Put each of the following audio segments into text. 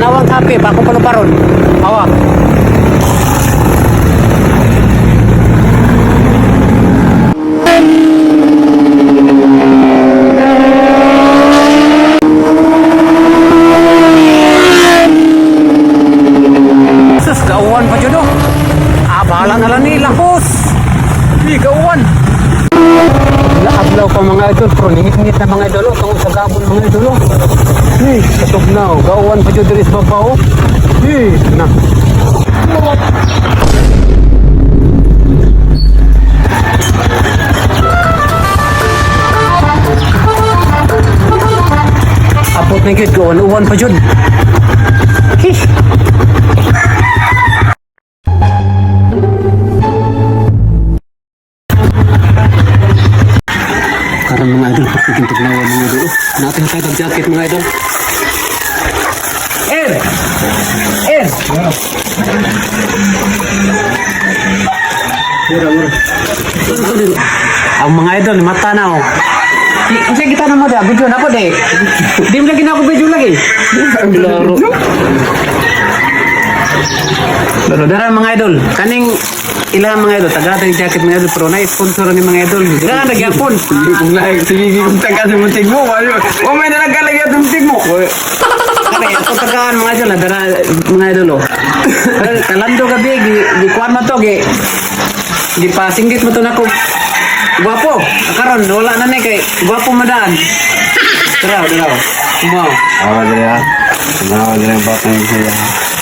Tanawang Cafe, Bako Panuparon. Awak. Sus, gauan pa dyan o. Abala na lang ni Lakos. Di, gauan. Laaglaw pa mga idol, pero ningit-ngit na mga idol, oh. Tungkol sa gabon mga idol, oh. Di, katog na, oh. Gauwan pa dyan diri sa baba, oh. Di, na. Apot na gid, gauwan-uwan pa dyan. Karon mga idol, pagkikin tugnawan mga idol. Natin tayo ng jacket mga idol. Er! Er! Ang mga idol, mata na oh. Kasi kita na mo da, video na po de. Di mo lagi na ako video lagi. Laro. Laro, dara mga idol. Kaning ilang mga idol, taga ng jacket mga idol, pero na-sponsor ni mga idol. Dara, nagyapon. Kung lahat, sige, kung taga sa muntig mo, wala. O may nalagalagay at muntig mo. Kaya ako tagaan mga idol, dara mga idol oh. Kalando gabi, gi, gi kuan mo to, gi, gi pasinggit mo to na ko. Gwapo, karon wala na ni kay gwapo madaan. Dara, dara. Kumaw. Awa dali ha. Awa dali ang batang siya.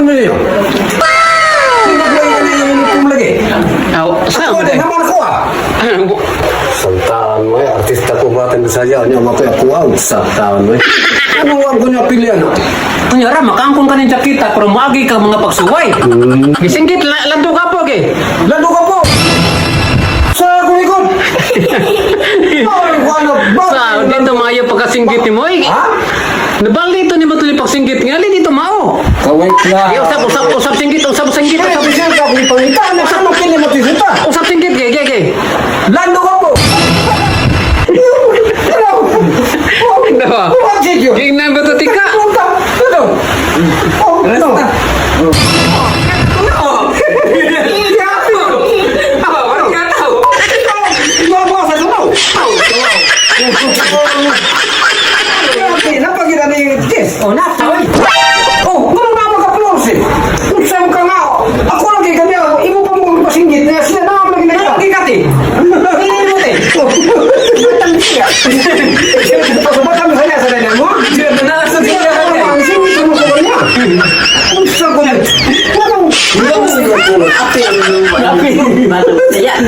mana dia? Tidak boleh ini yang hukum lagi. Tahu. Ada nama kuat. Santan, mai artis tak kubatin saja, hanya mata aku awal ah, santan, mai. Kamu punya pilihan. Penyara makang kan kun kanin kita permagi ka mga pagsuway. Bisingkit landu ka ke. Landu ka po. Sa dito maayo pagkasinggit ni Moy. Nabal dito Kawait na. Eh, usap, usap, usap singgit, usap singgit, usap siya sa kulit pangita, ano sa mga kini mo tisita? Usap singgit, ge, ge, ge. Lalo ka po! Ano? Diba? Ano? Sige! Ging na ba ito, tika? Ano? Ano? Oh, ano? Mabasa sa Mo saya sa danya mo. Sila na nasa sila. Ang singit mo sa kanya. Kung saan ko na. Parang, Api ang Api. Ayan.